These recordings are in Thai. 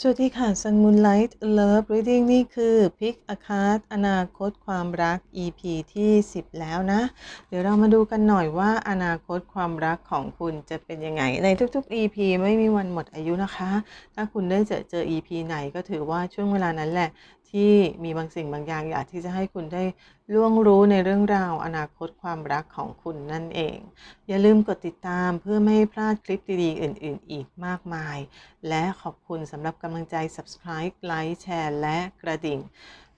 สวัสดีค่ะ Sun Moonlight Love Reading นี่คือ Pick a Card อนาคตความรัก EP ที่ 10 แล้วนะ เดี๋ยวเรามาดูกันหน่อยว่าอนาคตความรักของคุณจะเป็นยังไง ในทุกๆ EP ไม่มีวันหมดอายุนะคะ ถ้าคุณได้เจอเจอ EP ไหนก็ถือว่าช่วงเวลานั้นแหละที่มีบางสิ่งบางอย่างอยากที่จะให้คุณได้ล่วงรู้ในเรื่องราวอนาคตความรักของคุณนั่นเอง อย่าลืมกดติดตามเพื่อไม่ให้พลาดคลิปดีๆ อื่น ๆ อีกมากมาย และขอบคุณสำหรับกำลังใจ Subscribe ไลค์แชร์และกระดิ่ง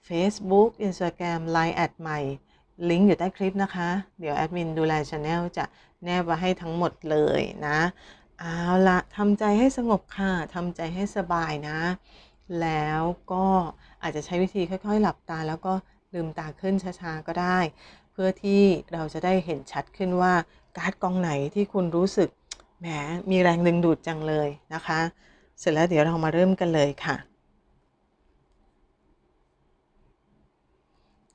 Facebook Instagram Line แอดใหม่ลิงก์อยู่ใต้คลิปนะคะ เดี๋ยวแอดมินดูแลช anel จะแนบไว้ให้ทั้งหมดเลยนะ เอาละทำใจให้สงบค่ะทำใจให้สบายนะ แล้วก็อาจจะใช้วิธีค่อยๆ หลับตา แล้วก็ลืมตาขึ้นช้าๆก็ได้ เพื่อที่เราจะได้เห็นชัดขึ้นว่าการ์ดกองไหนที่คุณรู้สึกแหมมีแรงดึงดูดจังเลยนะคะ เสร็จแล้วเดี๋ยวเรามาเริ่มกันเลยค่ะ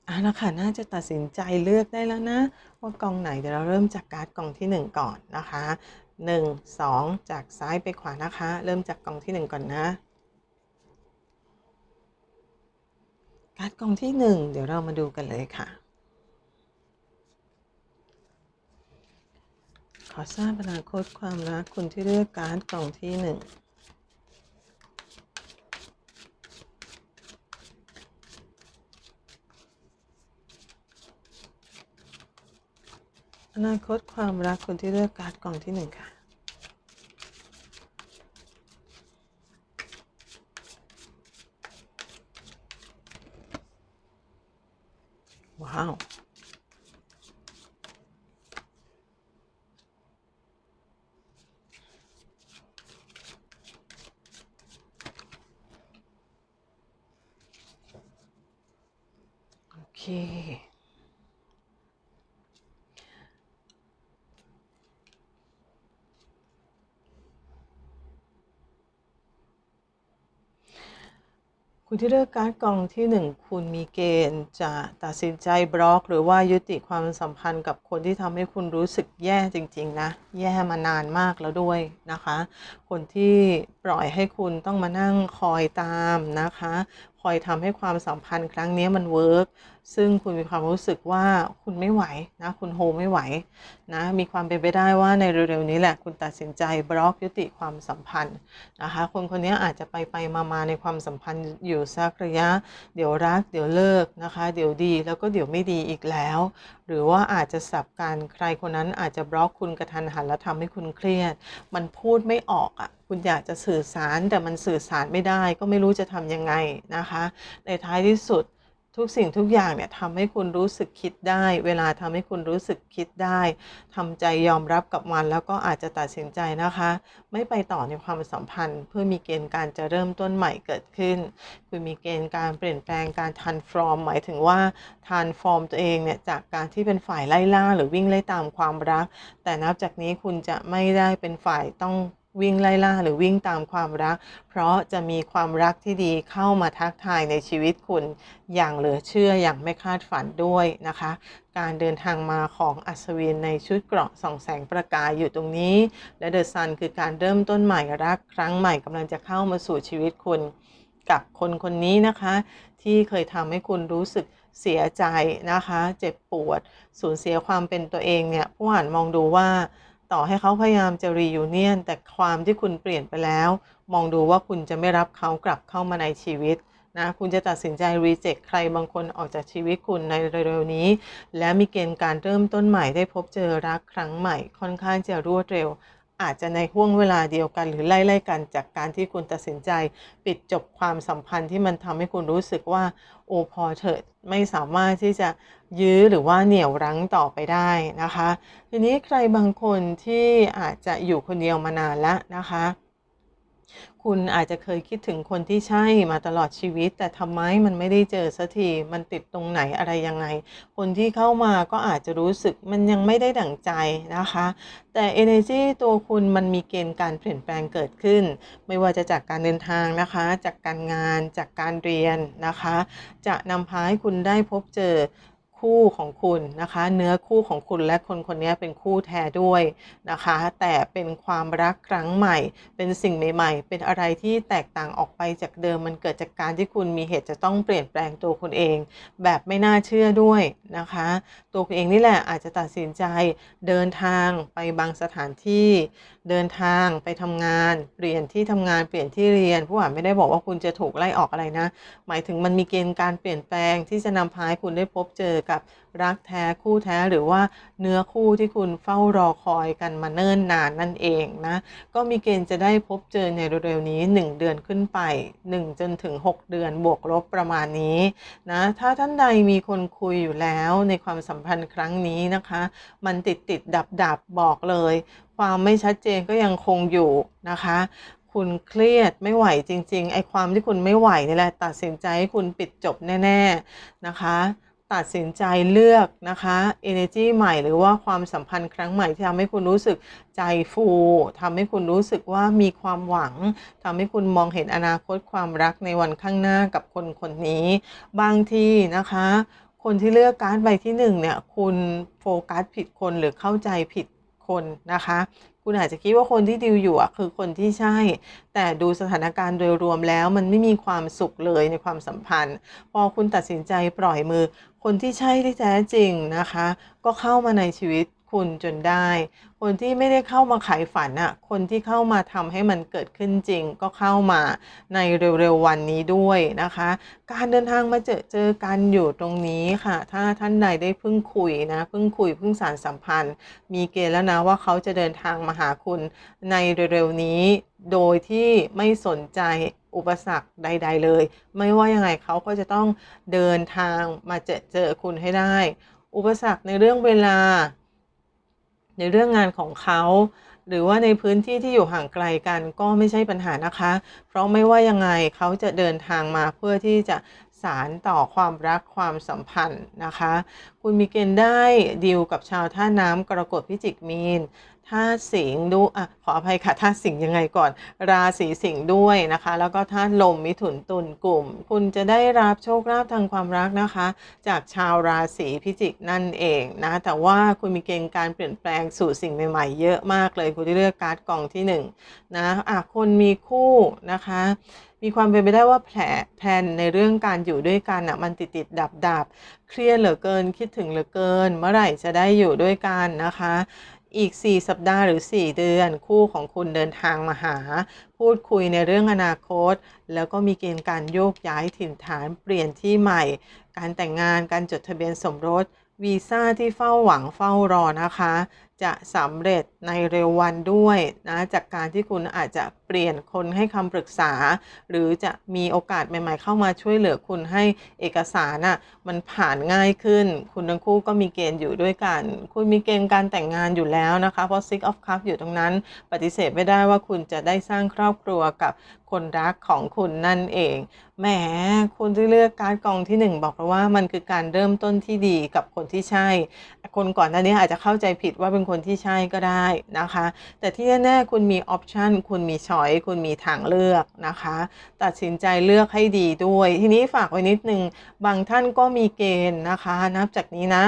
เอาละค่ะน่าจะตัดสินใจเลือกได้แล้วนะ ว่ากองไหนเดี๋ยวเราเริ่มจากการ์ดกองที่ 1 ก่อนนะคะ 1 2 จากซ้ายไปขวานะคะ เริ่มจากกองที่ 1 ก่อนนะ การ์ดกองที่1เดี๋ยวเรามาดูกันเลยค่ะ ขอทราบอนาคตความรักคุณที่เลือกการ์ดกองที่1อนาคตความรักคนที่เลือกการ์ดกล่องที่หนึ่งค่ะ ว้าว โอเค คุณที่เลือกการ์ดกองที่หนึ่งคุณมีเกณฑ์จะตัดสินใจบล็อก หรือว่ายุติความสัมพันธ์กับคนที่ทำให้คุณรู้สึกแย่จริง ๆ นะ แย่มานานมากแล้วด้วยนะคะ คนที่ปล่อยให้คุณต้องมานั่งคอยตามนะคะ อยทำให้ความสัมพันธ์ครั้งนี้มันเวิร์กซึ่งคุณมีความรู้สึกว่าคุณไม่ไหวนะ คุณโฮไม่ไหวนะ มีความเป็นไปได้ว่าในเร็วๆนี้แหละคุณตัดสินใจบล็อกยุติความสัมพันธ์นะคะ คนคนนี้อาจจะไปไปมาๆในความสัมพันธ์อยู่สักระยะ เดี๋ยวรัก เดี๋ยวเลิกนะคะ เดี๋ยวดีแล้วก็เดี๋ยวไม่ดีอีกแล้วหรือว่าอาจจะสับการใครคนนั้นอาจจะบล็อกคุณกระทันหันและทำให้คุณเครียด มันพูดไม่ออกอะ่ะ คุณอยากจะสื่อสารแต่มันสื่อสารไม่ได้ ก็ไม่รู้จะทำยังไงนะคะ ในท้ายที่สุด ทุกสิ่งทุกอย่างเนี่ยทำให้คุณรู้สึกคิดได้ เวลาทำให้คุณรู้สึกคิดได้ทำใจยอมรับกับมันแล้วก็อาจจะตัดสินใจนะคะ ไม่ไปต่อในความสัมพันธ์ เพื่อมีเกณฑ์การจะเริ่มต้นใหม่เกิดขึ้น คุณมีเกณฑ์การเปลี่ยนแปลงการทันฟอร์มหมายถึงว่าทันฟอร์มตัวเองเนี่ยจากการที่เป็นฝ่ายไล่ล่าหรือวิ่งไล่ตามความรัก แต่นับจากนี้คุณจะไม่ได้เป็นฝ่ายต้อง วิ่งไล่ล่าหรือวิ่งตามความรัก เพราะจะมีความรักที่ดีเข้ามาทักทายในชีวิตคุณอย่างเหลือเชื่ออย่างไม่คาดฝันด้วยนะคะ การเดินทางมาของอัศวินในชุดเกราะส่องแสงประกายอยู่ตรงนี้ และเดอะซันคือการเริ่มต้นใหม่รักครั้งใหม่กำลังจะเข้ามาสู่ชีวิตคุณ กับคนคนนี้นะคะ ที่เคยทำให้คุณรู้สึกเสียใจนะคะ เจ็บปวด สูญเสียความเป็นตัวเองเนี่ยผู้อ่านมองดูว่า ต่อให้เขาพยายามจะรียูเนียนแต่ความที่คุณเปลี่ยนไปแล้ว มองดูว่าคุณจะไม่รับเขากลับเข้ามาในชีวิตนะคุณจะตัดสินใจรีเจ็คใครบางคนออกจากชีวิตคุณในเร็วๆนี้ และมีเกณฑ์การเริ่มต้นใหม่ได้พบเจอรักครั้งใหม่ค่อนข้างจะรวดเร็ว อาจจะในห่วงเวลาเดียวกันหรือไล่ๆกันจากการที่คุณตัดสินใจ ปิดจบความสัมพันธ์ที่มันทำให้คุณรู้สึกว่าโอพอเถิดไม่สามารถที่จะยื้อหรือว่าเหนี่ยวรั้งต่อไปได้นะคะ ทีนี้ใครบางคนที่อาจจะอยู่คนเดียวมานานแล้วนะคะ คุณอาจจะเคยคิดถึงคนที่ใช่มาตลอดชีวิต แต่ทำไมมันไม่ได้เจอสักทีมันติดตรงไหนอะไรยังไง คนที่เข้ามาก็อาจจะรู้สึกมันยังไม่ได้ดั่งใจนะคะ แต่ energy ตัวคุณมันมีเกณฑ์การเปลี่ยนแปลงเกิดขึ้น ไม่ว่าจะจากการเดินทางนะคะ จากการงาน จากการเรียนนะคะ จะนำพาให้คุณได้พบเจอ คู่ของคุณนะคะ เนื้อคู่ของคุณและคนคนนี้เป็นคู่แท้ด้วยนะคะ แต่เป็นความรักครั้งใหม่ เป็นสิ่งใหม่ ๆ เป็นอะไรที่แตกต่างออกไปจากเดิมมันเกิดจากการที่คุณมีเหตุจะต้องเปลี่ยนแปลงตัวคุณเอง แบบไม่น่าเชื่อด้วยนะคะ ตัวคุณเองนี่แหละอาจจะตัดสินใจเดินทางไปบางสถานที่ เดินทางไปทำงานเปลี่ยนที่ทำงานเปลี่ยนที่เรียนผู้อ่านไม่ได้บอกว่าคุณจะถูกไล่ออกอะไรนะ หมายถึงมันมีเกณฑ์การเปลี่ยนแปลงที่จะนำพาให้คุณได้พบเจอกับรักแท้คู่แท้หรือว่าเนื้อคู่ที่คุณเฝ้ารอคอยกันมาเนิ่นนานนั่นเองนะก็มีเกณฑ์จะได้พบเจอในเร็วๆนี้ 1 เดือนขึ้นไป 1 จนถึง 6 เดือนบวกลบประมาณนี้นะถ้าท่านใดมีคนคุยอยู่แล้วในความสัมพันธ์ครั้งนี้นะคะ มันติดติดดับดับบอกเลย ความไม่ชัดเจนก็ยังคงอยู่นะคะคุณเครียดไม่ไหวจริง ๆ ไอ้ความที่คุณไม่ไหวนี่แหละตัดสินใจให้คุณปิดจบแน่ ๆ นะคะ ตัดสินใจเลือกนะคะ energy ใหม่หรือว่าความสัมพันธ์ครั้งใหม่ที่ทำให้คุณรู้สึกใจฟูทำให้คุณรู้สึกว่ามีความหวังทำให้คุณมองเห็นอนาคตความรักในวันข้างหน้ากับคนคนนี้ บางทีนะคะ คนที่เลือกการ์ดใบที่หนึ่งเนี่ยคุณโฟกัสผิดคนหรือเข้าใจผิดคนนะคะ คุณอาจจะคิดว่าคนที่ดิวอยู่อะคือคนที่ใช่ แต่ดูสถานการณ์โดยรวมแล้วมันไม่มีความสุขเลยในความสัมพันธ์ พอคุณตัดสินใจปล่อยมือ คนที่ใช่ที่แท้จริงนะคะ ก็เข้ามาในชีวิต คุณจนได้ คนที่ไม่ได้เข้ามาขายฝันอะคนที่เข้ามาทำให้มันเกิดขึ้นจริง ก็เข้ามาในเร็วๆวันนี้ด้วยนะคะ การเดินทางมาเจอเจอกันอยู่ตรงนี้ค่ะ ถ้าท่านใดได้เพิ่งคุยนะเพิ่งคุยเพิ่งสารสัมพันธ์ มีเกณฑ์แล้วนะว่าเขาจะเดินทางมาหาคุณในเร็วๆนี้โดยที่ไม่สนใจอุปสรรคใด ๆ เลย ไม่ว่ายังไงเขาก็จะต้องเดินทางมาเจอเจอคุณให้ได้ อุปสรรคในเรื่องเวลา ในเรื่องงานของเขา หรือว่าในพื้นที่ที่อยู่ห่างไกลกันก็ไม่ใช่ปัญหานะคะ เพราะไม่ว่ายังไงเขาจะเดินทางมาเพื่อที่จะ สารต่อความรักความสัมพันธ์นะคะ คุณมีเกณฑ์ได้ดีลกับชาวท่าน้ำกรกฎพิจิกมีนท่าสิงห์ดูอะขออภัยค่ะท่าสิงห์ยังไงก่อน ราศีสิงห์ด้วยนะคะ แล้วก็ธาลมมิถุนตุลกลุ่ม คุณจะได้รับโชคลาภทางความรักนะคะ จากชาวราศีพิจิกนั่นเองนะ แต่ว่าคุณมีเกณฑ์การเปลี่ยนแปลงสู่สิ่งใหม่ๆ เยอะมากเลย คุณที่เลือกการ์ดกล่องที่หนึ่งนะอะคนมีคู่นะคะ มีความเป็นไปได้ว่าแผลแผนในเรื่องการอยู่ด้วยกันอะมันติดติดดับดับเครียดเหลือเกิน คิดถึงเหลือเกิน เมื่อไหร่จะได้อยู่ด้วยกันนะคะอีก 4 สัปดาห์หรือ 4 เดือนคู่ของคุณเดินทางมาหา พูดคุยในเรื่องอนาคต แล้วก็มีเกณฑ์การโยกย้ายถิ่นฐานเปลี่ยนที่ใหม่ การแต่งงานการจดทะเบียนสมรสวีซ่าที่เฝ้าหวังเฝ้ารอนะคะ จะสำเร็จในเร็ววันด้วยนะจากการที่คุณอาจจะเปลี่ยนคนให้คำปรึกษา หรือจะมีโอกาสใหม่ ๆ เข้ามาช่วยเหลือคุณให้เอกสารน่ะมันผ่านง่ายขึ้น คุณทั้งคู่ก็มีเกณฑ์อยู่ด้วยกัน คุณมีเกณฑ์การแต่งงานอยู่แล้วนะคะเพราะ Six of Cups อยู่ตรงนั้น ปฏิเสธไม่ได้ว่าคุณจะได้สร้างครอบครัวกับ คนรักของคุณนั่นเอง แหมคุณที่เลือกการกองที่หนึ่งบอกแล้วว่ามันคือการเริ่มต้นที่ดีกับคนที่ใช่ คนก่อนหน้านี้อาจจะเข้าใจผิดว่าเป็นคนที่ใช่ก็ได้นะคะ แต่ที่แน่ๆคุณมีออปชันคุณมีช้อยคุณมีทางเลือกนะคะ ตัดสินใจเลือกให้ดีด้วย ทีนี้ฝากไว้นิดนึงบางท่านก็มีเกณฑ์นะคะ นับจากนี้นะ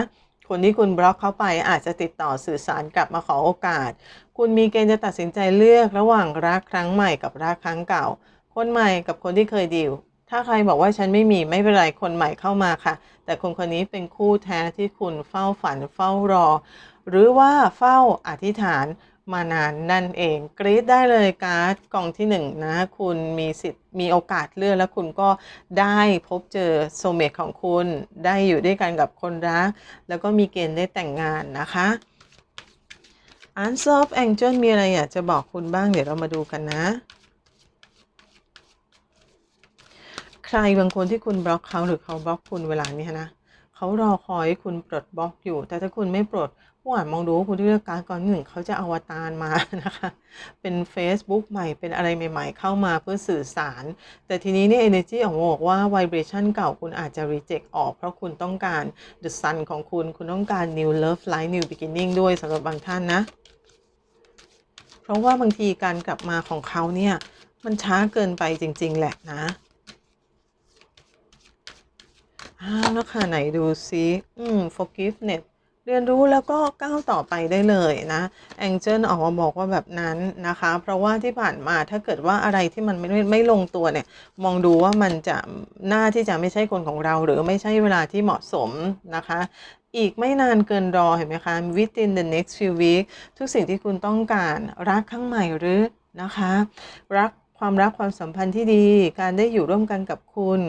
คนที่คุณบล็อกเข้าไปอาจจะติดต่อสื่อสารกลับมาขอโอกาส คุณมีเกณฑ์จะตัดสินใจเลือกระหว่างรักครั้งใหม่กับรักครั้งเก่า คนใหม่กับคนที่เคยดีลถ้าใครบอกว่าฉันไม่มีไม่เป็นไรคนใหม่เข้ามาค่ะ แต่คนคนนี้เป็นคู่แท้ที่คุณเฝ้าฝันเฝ้ารอ หรือว่าเฝ้าอธิษฐานมานานนั่นเอง กรี๊ดได้เลยการ์ดกล่องที่หนึ่งนะคุณมีสิทธิ์มีโอกาสเลือกแล้วคุณก็ได้พบเจอโซเมตของคุณ ได้อยู่ด้วยกันกับคนรัก แล้วก็มีเกณฑ์ได้แต่งงานนะคะ Answer of Angel มีอะไรอยากจะบอกคุณบ้าง เดี๋ยวเรามาดูกันนะ ใครบางคนที่คุณบล็อกเขาหรือเขาบล็อกคุณเวลานี้นะเขารอคอยให้คุณปลดบล็อกอยู่ แต่ถ้าคุณไม่ปลดผู้อ่านมองดูว่าคุณเลือกการก่อนหนึ่งเขาจะอวตารมานะคะ เป็น Facebook ใหม่เป็นอะไรใหม่ ๆ เข้ามาเพื่อสื่อสาร แต่ทีนี้เนี่ย energy ของบอกว่า vibration เก่าคุณอาจจะ reject ออก เพราะคุณต้องการ the sun ของคุณ คุณต้องการ new love life new beginning ด้วยสำหรับบางท่านนะ เพราะว่าบางทีการกลับมาของเขาเนี่ย มันช้าเกินไปจริง ๆ แหละนะออ้าวแล้วค่ะไหนดูซิ อืม forgiveness เรียนรู้แล้วก็ก้าวต่อไปได้เลยนะแองเจิลออกมาบอกว่าแบบนั้นนะคะ เพราะว่าที่ผ่านมาถ้าเกิดว่าอะไรที่มันไม่ไม่ลงตัวเนี่ย มองดูว่ามันจะหน้าที่จะไม่ใช่คนของเรา หรือไม่ใช่เวลาที่เหมาะสมนะคะอีกไม่นานเกินรอเห็นไหมคะ within the next few weeks ทุกสิ่งที่คุณต้องการรักข้างใหม่หรือนะคะ รักความรักความสัมพันธ์ที่ดี การได้อยู่ร่วมกันกับคุณ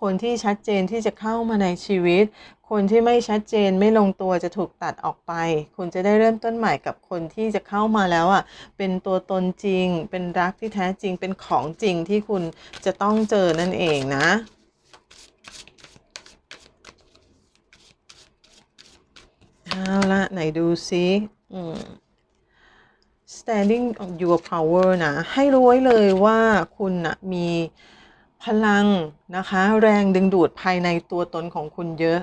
คนที่ชัดเจนที่จะเข้ามาในชีวิต คนที่ไม่ชัดเจนไม่ลงตัวจะถูกตัดออกไป คุณจะได้เริ่มต้นใหม่กับคนที่จะเข้ามาแล้วอะเป็นตัวตนจริง เป็นรักที่แท้จริงเป็นของจริงที่คุณจะต้องเจอนั่นเองนะเอาละไหนดูซิอืม standing on your power นะ ให้รู้ไว้เลยว่าคุณนะมีพลังนะคะ แรงดึงดูดภายในตัวตนของคุณเยอะ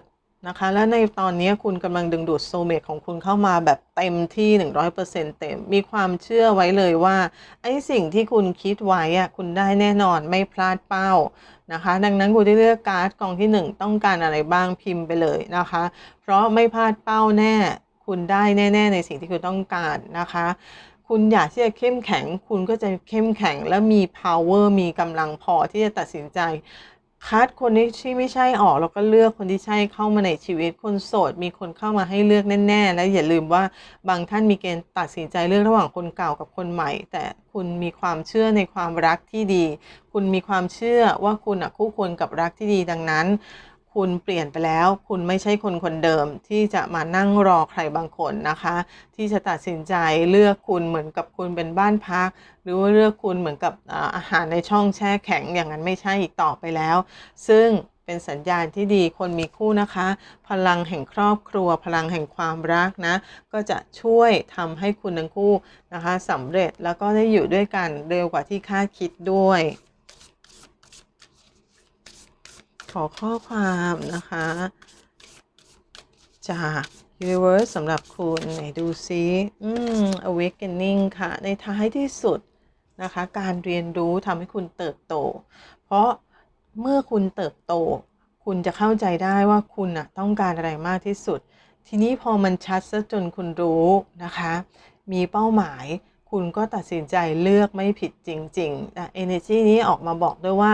นะคะ และในตอนนี้คุณกำลังดึงดูดโซเมตของคุณเข้ามาแบบเต็มที่ 100%เต็ม มีความเชื่อไว้เลยว่า ไอ้สิ่งที่คุณคิดไว้อะคุณได้แน่นอนไม่พลาดเป้านะคะ ดังนั้นคุณที่เลือกการ์ดกองที่ 1 ต้องการอะไรบ้างพิมพ์ไปเลยนะคะ เพราะไม่พลาดเป้าแน่ คุณได้แน่ ๆ ในสิ่งที่คุณต้องการนะคะคุณอยากที่จะเข้มแข็ง คุณก็จะเข้มแข็งและมี power มีกำลังพอที่จะตัดสินใจ คัดคนที่ไม่ใช่ออกแล้วก็เลือกคนที่ใช่เข้ามาในชีวิตคนโสด มีคนเข้ามาให้เลือกแน่ ๆ และอย่าลืมว่าบางท่านมีเกณฑ์ตัดสินใจเลือกระหว่างคนเก่ากับคนใหม่ แต่คุณมีความเชื่อในความรักที่ดี คุณมีความเชื่อว่าคุณอะคู่ควรกับรักที่ดีดังนั้น คุณเปลี่ยนไปแล้ว คุณไม่ใช่คนคนเดิมที่จะมานั่งรอใครบางคนนะคะ ที่จะตัดสินใจเลือกคุณเหมือนกับคุณเป็นบ้านพัก หรือว่าเลือกคุณเหมือนกับอาอาหารในช่องแช่แข็งอย่างนั้นไม่ใช่อีกต่อไปแล้ว ซึ่งเป็นสัญญาณที่ดีคนมีคู่นะคะ พลังแห่งครอบครัว พลังแห่งความรักนะ ก็จะช่วยทำให้คุณทั้งคู่นะคะสำเร็จแล้วก็ได้อยู่ด้วยกันเร็วกว่าที่คาดคิดด้วย ขอข้อความนะคะ จาก Universe สำหรับคุณไหนดูซิอืม Awakening ค่ะ ในท้ายที่สุดนะคะ การเรียนรู้ทำให้คุณเติบโต เพราะเมื่อคุณเติบโต คุณจะเข้าใจได้ว่าคุณน่ะต้องการอะไรมากที่สุด ทีนี้พอมันชัดซะจนคุณรู้นะคะ มีเป้าหมายคุณก็ตัดสินใจเลือกไม่ผิดจริงๆแต่ energy นี้ออกมาบอกด้วยว่า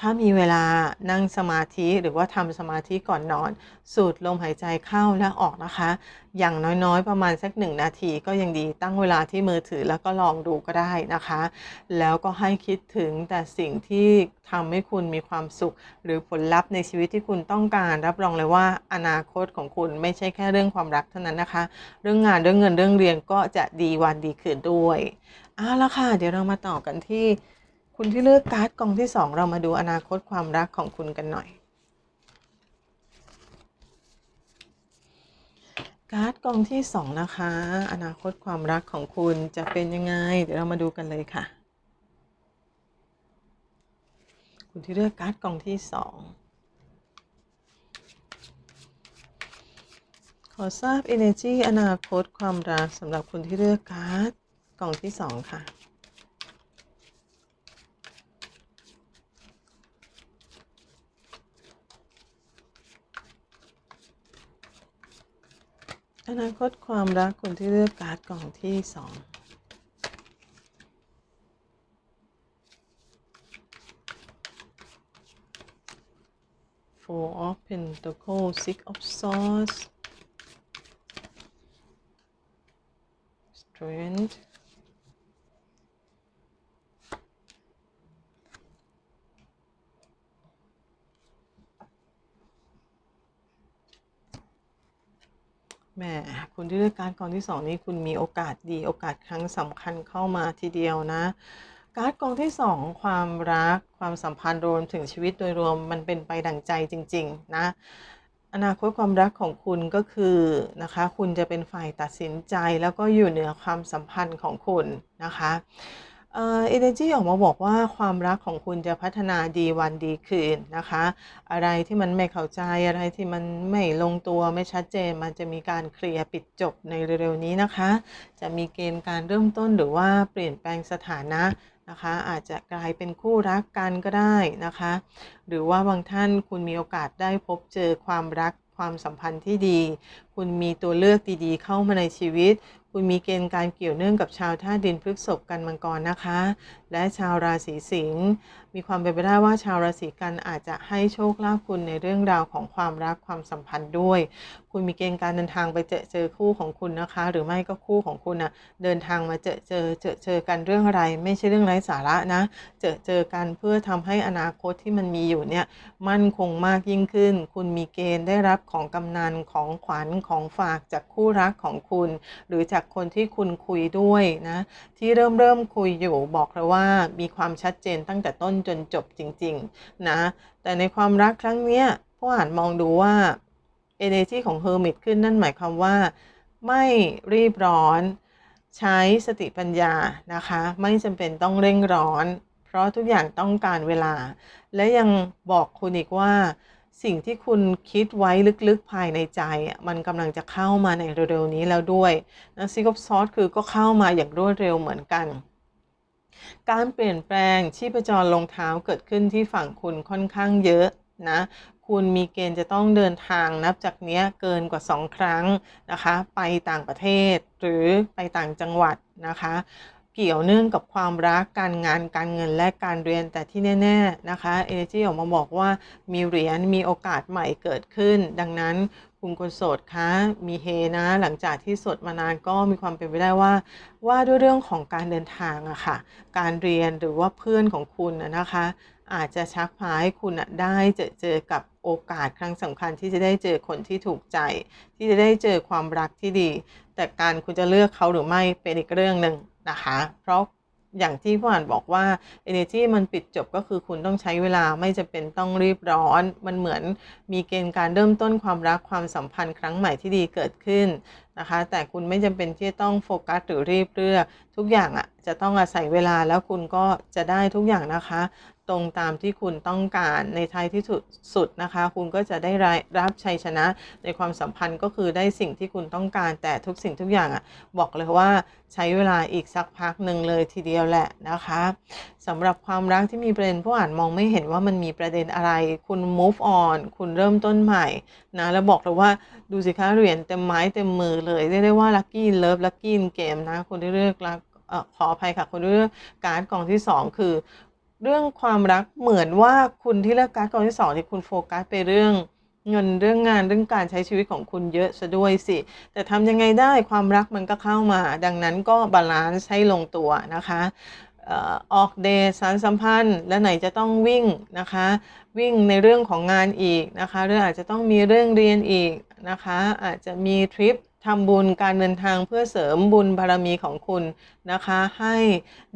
ถ้ามีเวลานั่งสมาธิหรือว่าทำสมาธิก่อนนอน สูดลมหายใจเข้าและออกนะคะ อย่างน้อยๆ ประมาณสักหนึ่งนาทีก็ยังดีตั้งเวลาที่มือถือแล้วก็ลองดูก็ได้นะคะ แล้วก็ให้คิดถึงแต่สิ่งที่ทำให้คุณมีความสุข หรือผลลัพธ์ในชีวิตที่คุณต้องการ รับรองเลยว่าอนาคตของคุณไม่ใช่แค่เรื่องความรักเท่านั้นนะคะ เรื่องงานเรื่องเงินเรื่องเรียนก็จะดีวันดีคืนด้วยเอาละค่ะ เดี๋ยวเรามาต่อกันที่ คุณที่เลือกการ์ดกองที่ 2 เรามาดูอนาคตความรักของคุณกันหน่อย การ์ดกองที่ 2 นะคะ อนาคตความรักของคุณจะเป็นยังไง เดี๋ยวเรามาดูกันเลยค่ะ คุณที่เลือกการ์ดกองที่ 2ขอทราบ energy อนาคตความรักสำหรับคุณที่เลือกการ์ดกองที่ 2 ค่ะ อนาคตความรักคนที่เลือกการ์ดกล่องที่สอง Four of Pentacles Six of Swords Strength แหมคุณที่เลือกการดกองที่สองนี้คุณมีโอกาสดีโอกาสครั้งสำคัญเข้ามาทีเดียวนะ การ์ดกองที่สองความรักความสัมพันธ์รวมถึงชีวิตโดยรวมมันเป็นไปดั่งใจจริง ๆ นะอนาคตความรักของคุณก็คือนะคะคุณจะเป็นฝ่ายตัดสินใจแล้วก็อยู่เหนือความสัมพันธ์ของคุณนะคะ เอ่อ energy ออกมาบอกว่าความรักของคุณจะพัฒนาดีวันดีคืนนะคะ อะไรที่มันไม่เข้าใจอะไรที่มันไม่ลงตัวไม่ชัดเจน มันจะมีการเคลียร์ปิดจบในเร็วๆนี้นะคะ จะมีเกณฑ์การเริ่มต้นหรือว่าเปลี่ยนแปลงสถานะนะคะ อาจจะกลายเป็นคู่รักกันก็ได้นะคะ หรือว่าบางท่านคุณมีโอกาสได้พบเจอความรักความสัมพันธ์ที่ดี คุณมีตัวเลือกดีๆ เข้ามาในชีวิต คุณมีเกณฑ์การเกี่ยวเนื่องกับชาวธาตุดินพฤกษภกันมังกรนะคะ และชาวราศีสิงห์มีความเป็นไปได้ว่าชาวราศีกันอาจจะให้โชคลาภคุณในเรื่องราวของความรักความสัมพันธ์ด้วย คุณมีเกณฑ์การเดินทางไปเจอเจอคู่ของคุณนะคะ หรือไม่ก็คู่ของคุณนะเดินทางมาเจอเจอเจอเจอกันเรื่องอะไร ไม่ใช่เรื่องไร้สาระนะ เจอเจอกันเพื่อทำให้อนาคตที่มันมีอยู่เนี่ยมั่นคงมากยิ่งขึ้น คุณมีเกณฑ์ได้รับของกำนันของขวัญของฝากจากคู่รักของคุณ หรือจากคนที่คุณคุยด้วยนะที่เริ่มเริ่มคุยอยู่บอกเลยว่ามีความชัดเจนตั้งแต่ต้นจนจบจริงๆนะแต่ในความรักครั้งเนี้ยผู้อ่านมองดูว่า energy ของ hermit ขึ้นนั่นหมายความว่า ไม่รีบร้อน ใช้สติปัญญานะคะ ไม่จำเป็นต้องเร่งร้อน เพราะทุกอย่างต้องการเวลา และยังบอกคุณอีกว่า สิ่งที่คุณคิดไว้ลึกๆภายในใจ มันกำลังจะเข้ามาในเร็วๆนี้แล้วด้วยนะซิกอฟซอสคือก็เข้ามาอย่างรวดเร็วเหมือนกัน การเปลี่ยนแปลงชีพจรลงเท้าเกิดขึ้นที่ฝั่งคุณค่อนข้างเยอะนะคุณมีเกณฑ์จะต้องเดินทางนับจากเนี้ยเกินกว่า 2 ครั้งนะคะ ไปต่างประเทศหรือไปต่างจังหวัดนะคะ เกี่ยวเนื่องกับความรักการงานการเงินและการเรียนแต่ที่แน่ ๆ นะคะ Energy ออกมาบอกว่ามีเหรียญมีโอกาสใหม่เกิดขึ้น ดังนั้นคุณคนโสดคะมีเฮนะ หลังจากที่สดมานานก็มีความเป็นไปได้ว่า ว่าด้วยเรื่องของการเดินทางอะค่ะ การเรียนหรือว่าเพื่อนของคุณนะคะ อาจจะชักพาให้คุณอะได้เจอเจอกับโอกาสครั้งสำคัญที่จะได้เจอคนที่ถูกใจ ที่จะได้เจอความรักที่ดี แต่การคุณจะเลือกเขาหรือไม่เป็นอีกเรื่องหนึ่ง นะคะ เพราะอย่างที่ผู้อ่านบอกว่า energy มันปิดจบก็คือคุณต้องใช้เวลาไม่จะเป็นต้องรีบร้อน มันเหมือนมีเกณฑ์การเริ่มต้นความรักความสัมพันธ์ครั้งใหม่ที่ดีเกิดขึ้นนะคะ แต่คุณไม่จำเป็นที่จะต้องโฟกัสหรือรีบเลือก ทุกอย่างอะ่ะจะต้องอาศัยเวลาแล้วคุณก็จะได้ทุกอย่างนะคะ ตรงตามที่คุณต้องการในท้ายที่สุดนะคะ คุณก็จะได้รับชัยชนะในความสัมพันธ์ก็คือได้สิ่งที่คุณต้องการ แต่ทุกสิ่งทุกอย่างอะ่ะบอกเลยว่าใช้เวลาอีกสักพักหนึ่งเลยทีเดียวแหละนะคะสำหรับความรักที่มีประเด็นผู้อ่านมองไม่เห็นว่ามันมีประเด็นอะไร คุณ move on คุณเริ่มต้นใหม่นะแล้วบอกเลยว่าดูสิคะเหรียญเต็มไม้เต็มมือเลยเรียกได้ว่า lucky in love lucky in game นะคนที่เลือกรักขออภัยค่ะคนที่เลือกการ์ดกองที่สองคือ เรื่องความรักเหมือนว่าคุณที่เลือกการ์ดกองที่สองที่คุณโฟกัสไปเรื่องเงินเรื่องงานเรื่องการใช้ชีวิตของคุณเยอะซะด้วยสิ แต่ทำยังไงได้ความรักมันก็เข้ามา ดังนั้นก็บาลานซ์ให้ลงตัวนะคะออกเดทสารสัมพันธ์ และไหนจะต้องวิ่งนะคะ วิ่งในเรื่องของงานอีกนะคะหรืออาจจะต้องมีเรื่องเรียนอีกนะคะ อาจจะมีทริปทำบุญการเดินทางเพื่อเสริมบุญบารมีของคุณนะคะ ให้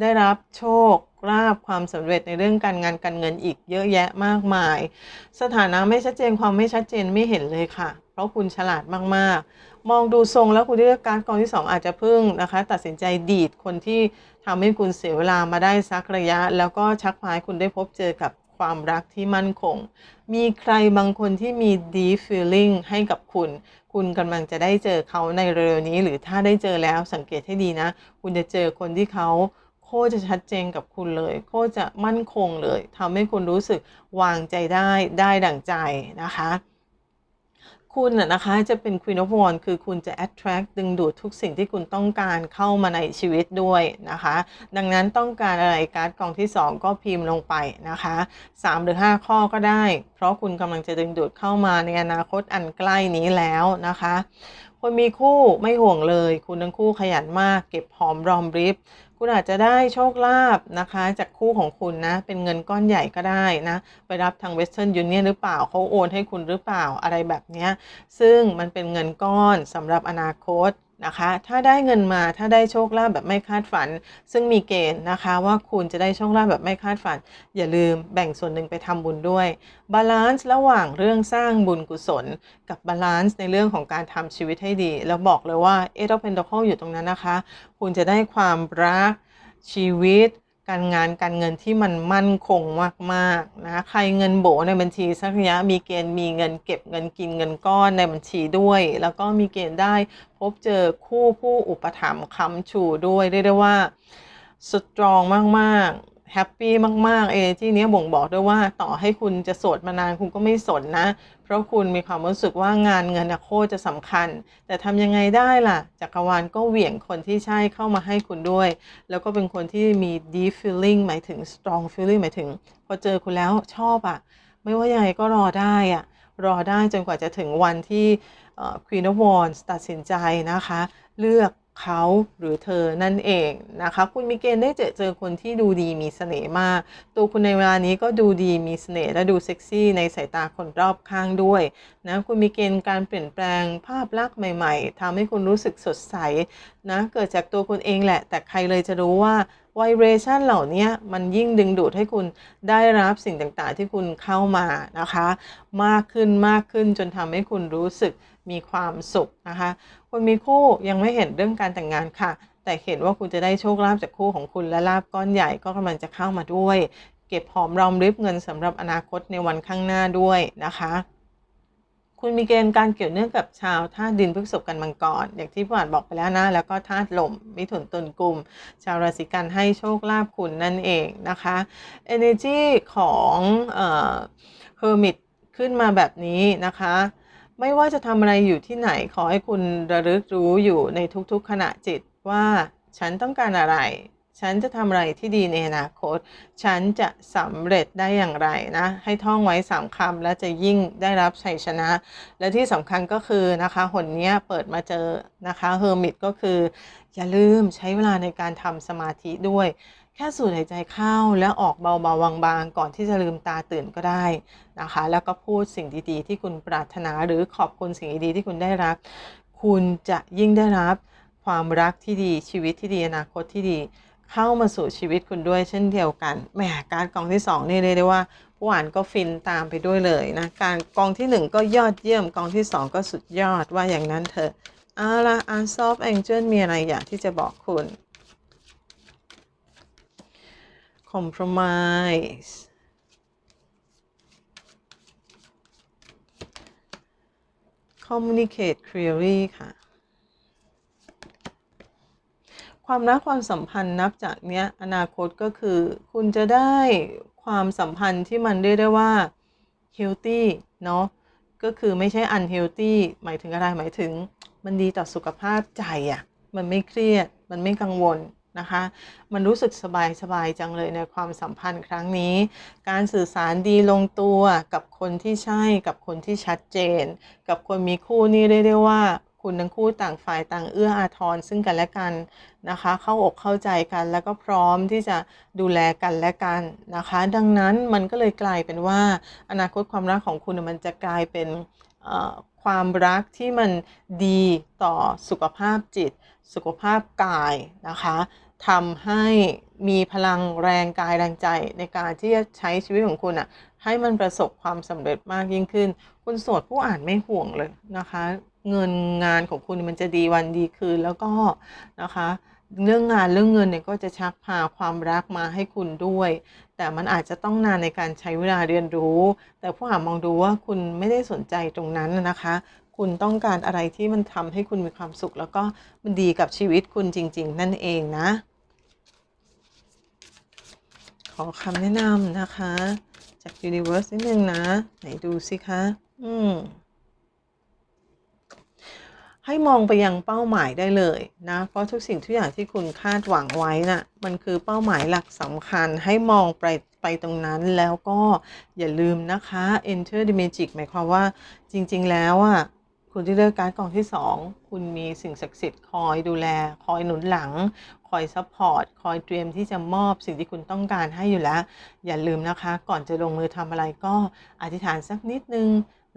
ได้รับโชค ลาภความสำเร็จในเรื่องการงานการเงินอีกเยอะแยะมากมาย สถานะไม่ชัดเจนความไม่ชัดเจนไม่เห็นเลยค่ะ เพราะคุณฉลาดมากๆ มองดูทรงแล้วคุณเลือกการกองที่ 2 อาจจะพึ่งนะคะ ตัดสินใจดีดคนที่ทำให้คุณเสียเวลามาได้สักระยะ แล้วก็ชักพาให้คุณได้พบเจอกับความรักที่มั่นคง มีใครบางคนที่มี deep feeling ให้กับคุณ คุณกำลังจะได้เจอเขาในเร็วนี้ หรือถ้าได้เจอแล้วสังเกตให้ดีนะ คุณจะเจอคนที่เขา คตรจะชัดเจนกับคุณเลย โคตรจะมั่นคงเลยทำให้คุณรู้สึกวางใจได้ได้ดั่งใจนะคะ คุณนะนะคะจะเป็น Queen of Wands คือคุณจะ attract ดึงดูดทุกสิ่งที่คุณต้องการเข้ามาในชีวิตด้วยนะคะ ดังนั้นต้องการอะไรการ์ดกองที่ 2 ก็พิมพ์ลงไปนะคะ 3 หรือ 5 ข้อก็ได้ เพราะคุณกำลังจะดึงดูดเข้ามาในอนาคตอันใกล้นี้แล้วนะคะคนมีคู่ไม่ห่วงเลย คุณทั้งคู่ขยันมาก เก็บหอมรอมริบ คุณอาจจะได้โชคลาภนะคะ จากคู่ของคุณนะ เป็นเงินก้อนใหญ่ก็ได้นะ ไปรับทาง Western Union หรือเปล่าเขาโอนให้คุณหรือเปล่าอะไรแบบนี้ ซึ่งมันเป็นเงินก้อนสำหรับอนาคต นะคะ ถ้าได้เงินมาถ้าได้โชคลาภแบบไม่คาดฝัน ซึ่งมีเกณฑ์นะคะ ว่าคุณจะได้โชคลาภแบบไม่คาดฝัน อย่าลืมแบ่งส่วนหนึ่งไปทำบุญด้วยบาลานซ์ระหว่างเรื่องสร้างบุญกุศล กับบาลานซ์ในเรื่องของการทำชีวิตให้ดี แล้วบอกเลยว่าเอทอเพนดอคอยู่ตรงนั้นนะคะ คุณจะได้ความรักชีวิต การงานการเงินที่มันมั่นคงมากๆนะใครเงินโบในบัญชีสักระยะมีเกณฑ์มีเงินเก็บเงินกินเงินก้อนในบัญชีด้วย แล้วก็มีเกณฑ์ได้พบเจอคู่ผู้อุปถัมภ์ค้ำชูด้วยเรียกได้ว่าสตรองมากๆแฮปปี้มากๆเอที่เนี้ยบ่งบอกด้วยว่าต่อให้คุณจะโสดมานานคุณก็ไม่สนนะ ราะคุณมีความรู้สึกว่างานเงินโคตรจะสำคัญ แต่ทำยังไงได้ล่ะจักรวาลก็เหวี่ยงคนที่ใช่เข้ามาให้คุณด้วย แล้วก็เป็นคนที่มี deep feeling หมายถึง strong feeling หมายถึง พอเจอคุณแล้วชอบอะไม่ว่ายังไงก็รอได้อะรอได้จนกว่าจะถึงวันที่ Queen of Wands ตัดสินใจนะคะ เลือก เขาหรือเธอนั่นเองนะคะ คุณมีเกณฑ์ได้เจอเจอคนที่ดูดีมีเสน่ห์มาก ตัวคุณในเวลานี้ก็ดูดีมีเสน่ห์และดูเซ็กซี่ในสายตาคนรอบข้างด้วยนะคุณมีเกณฑ์การเปลี่ยนแปลงภาพลักษณ์ใหม่ ๆทำให้คุณรู้สึกสดใสนะเกิดจากตัวคุณเองแหละ แต่ใครเลยจะรู้ว่าไวเบรชันเหล่านี้มันยิ่งดึงดูดให้คุณได้รับสิ่งต่างๆ ที่คุณเข้ามานะคะ มากขึ้นมากขึ้นจนทำให้คุณรู้สึกมีความสุขนะคะ คนมีคู่ยังไม่เห็นเรื่องการแต่งงานค่ะ แต่เห็นว่าคุณจะได้โชคลาภจากคู่ของคุณและลาบก้อนใหญ่ก็กำลังจะเข้ามาด้วย เก็บหอมรอมริบเงินสำหรับอนาคตในวันข้างหน้าด้วยนะคะคุณมีเกณฑ์การเกี่ยวเนื่องกับชาวธาตุดินพฤษภกันมังกรอย่างที่พี่หวานบอกไปแล้วนะ แล้วก็ธาตุลมมิถุนตุลกุมชาวราศีกันให้โชคลาภคุณนั่นเองนะคะ energy ของเอ่อ hermit ขึ้นมาแบบนี้นะคะ ไม่ว่าจะทำอะไรอยู่ที่ไหนขอให้คุณระลึกรู้อยู่ในทุกๆขณะจิตว่า ฉันต้องการอะไร ฉันจะทำอะไรที่ดีในอนาคต ฉันจะสำเร็จได้อย่างไรนะ ให้ท่องไว้สามคำและจะยิ่งได้รับชัยชนะ และที่สำคัญก็คือนะคะหนเนี้ยเปิดมาเจอนะคะเฮอร์มิตก็คือ อย่าลืมใช้เวลาในการทำสมาธิด้วย แค่สูดหายใจเข้าแล้วออกเบาๆบางๆ ก่อนที่จะลืมตาตื่นก็ได้นะคะ แล้วก็พูดสิ่งดีๆ ที่คุณปรารถนาหรือขอบคุณสิ่งดีๆที่คุณได้รับ คุณจะยิ่งได้รับความรักที่ดีชีวิตที่ดีอนาคตที่ดี เข้ามาสู่ชีวิตคุณด้วยเช่นเดียวกันแหมการกองที่ 2 นี่เรียกได้ว่าผู้อ่านก็ฟินตามไปด้วยเลยนะการกองที่ 1 ก็ยอดเยี่ยมกองที่ 2 ก็สุดยอดว่าอย่างนั้นเถอะเอาละอันซอฟแองเจิลมีอะไรอยากที่จะบอกคุณ compromise communicate clearly ค่ะ ความรักความสัมพันธ์นับจากเนี้ยอนาคตก็คือ คุณจะได้ความสัมพันธ์ที่มันเรียกได้ว่า healthy เนาะก็คือไม่ใช่ unhealthy หมายถึงอะไรหมายถึง มันดีต่อสุขภาพใจอะ่ะมันไม่เครียด มันไม่กังวลนะคะ มันรู้สึกสบายสบายจังเลยในความสัมพันธ์ครั้งนี้ การสื่อสารดีลงตัวกับคนที่ใช่กับคนที่ชัดเจน กับคนมีคู่นี่เรียกได้ว่า คุณทั้งคู่ต่างฝ่ายต่างเอื้ออาทรซึ่งกันและกันนะคะ เข้าอกเข้าใจกันแล้วก็พร้อมที่จะดูแลกันและกันนะคะ ดังนั้นมันก็เลยกลายเป็นว่า อนาคตความรักของคุณมันจะกลายเป็นความรักที่มันดีต่อสุขภาพจิต สุขภาพกายนะคะทำให้มีพลังแรงกายแรงใจในการที่จะใช้ชีวิตของคุณอะ่ะให้มันประสบความสำเร็จมากยิ่งขึ้น คุณโสดผู้อ่านไม่ห่วงเลยนะคะ เงินงานของคุณมันจะดีวันดีคืนแล้วก็นะคะ เรื่องงานเรื่องเงินเนี่ยก็จะชักพาความรักมาให้คุณด้วย แต่มันอาจจะต้องนานในการใช้เวลาเรียนรู้ แต่ผู้อ่ามองดูว่าคุณไม่ได้สนใจตรงนั้นนะคะ คุณต้องการอะไรที่มันทำให้คุณมีความสุข แล้วก็มันดีกับชีวิตคุณจริง ๆ นั่นเองนะ ขอคำแนะนำนะคะ จาก Universe นิดนึงนะ ไหนดูสิคะ อืม ให้มองไปยังเป้าหมายได้เลยนะ เพราะทุกสิ่งทุกอย่างที่คุณคาดหวังไว้นะ่ะมันคือเป้าหมายหลักสำคัญให้มองไปไปตรงนั้นแล้วก็อย่าลืมนะคะ enter the magic หมายความว่าจริง ๆ แล้วอะคุณที่เลือกการกองที่ 2 คุณมีสิ่งศักดิ์สิทธิ์คอยดูแล คอยหนุนหลัง คอยซัพพอร์ต คอยเตรียมที่จะมอบสิ่งที่คุณต้องการให้อยู่แล้ว อย่าลืมนะคะ ก่อนจะลงมือทำอะไรก็อธิษฐานสักนิดนึง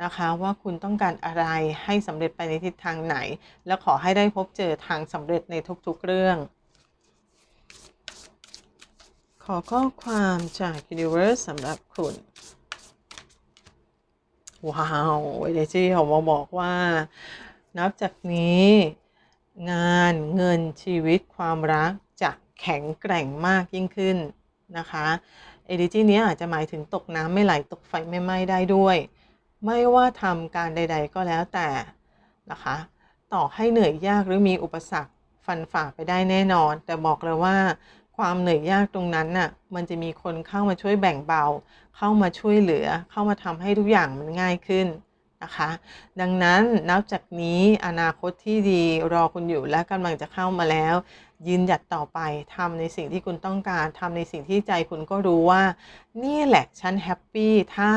นะคะว่าคุณต้องการอะไรให้สำเร็จไปในทิศทางไหน และขอให้ได้พบเจอทางสำเร็จในทุกๆเรื่อง ขอข้อความจาก Universe สำหรับคุณ ว้าวเอเนจีออกมาบอกว่า นับจากนี้ งานเงินชีวิตความรักจะแข็งแกร่งมากยิ่งขึ้นนะคะเอเนจีนี้อาจจะหมายถึงตกน้ำไม่ไหลตกไฟไม่ไหม้ได้ด้วย ไม่ว่าทำการใด ๆ ก็แล้วแต่นะคะ ต่อให้เหนื่อยยากหรือมีอุปสรรคฟันฝ่าไปได้แน่นอน แต่บอกเลยว่า ความเหนื่อยยากตรงนั้นน่ะมันจะมีคนเข้ามาช่วยแบ่งเบา เข้ามาช่วยเหลือ เข้ามาทำให้ทุกอย่างมันง่ายขึ้นนะคะ ดังนั้นนับจากนี้อนาคตที่ดีรอคุณอยู่และกำลังจะเข้ามาแล้ว ยืนหยัดต่อไปทำในสิ่งที่คุณต้องการทำในสิ่งที่ใจคุณก็รู้ว่า นี่แหละฉันแฮปปี้ถ้า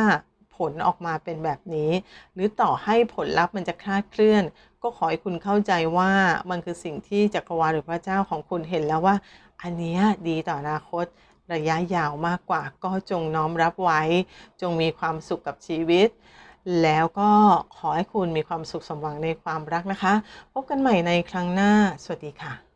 ผลออกมาเป็นแบบนี้ หรือต่อให้ผลลัพธ์มันจะคลาดเคลื่อน ก็ขอให้คุณเข้าใจว่ามันคือสิ่งที่จักรวาลหรือพระเจ้าของคุณเห็นแล้วว่า อันนี้ดีต่ออนาคตระยะยาวมากกว่าก็จงน้อมรับไว้ จงมีความสุขกับชีวิต แล้วก็ขอให้คุณมีความสุขสมหวังในความรักนะคะ พบกันใหม่ในครั้งหน้า สวัสดีค่ะ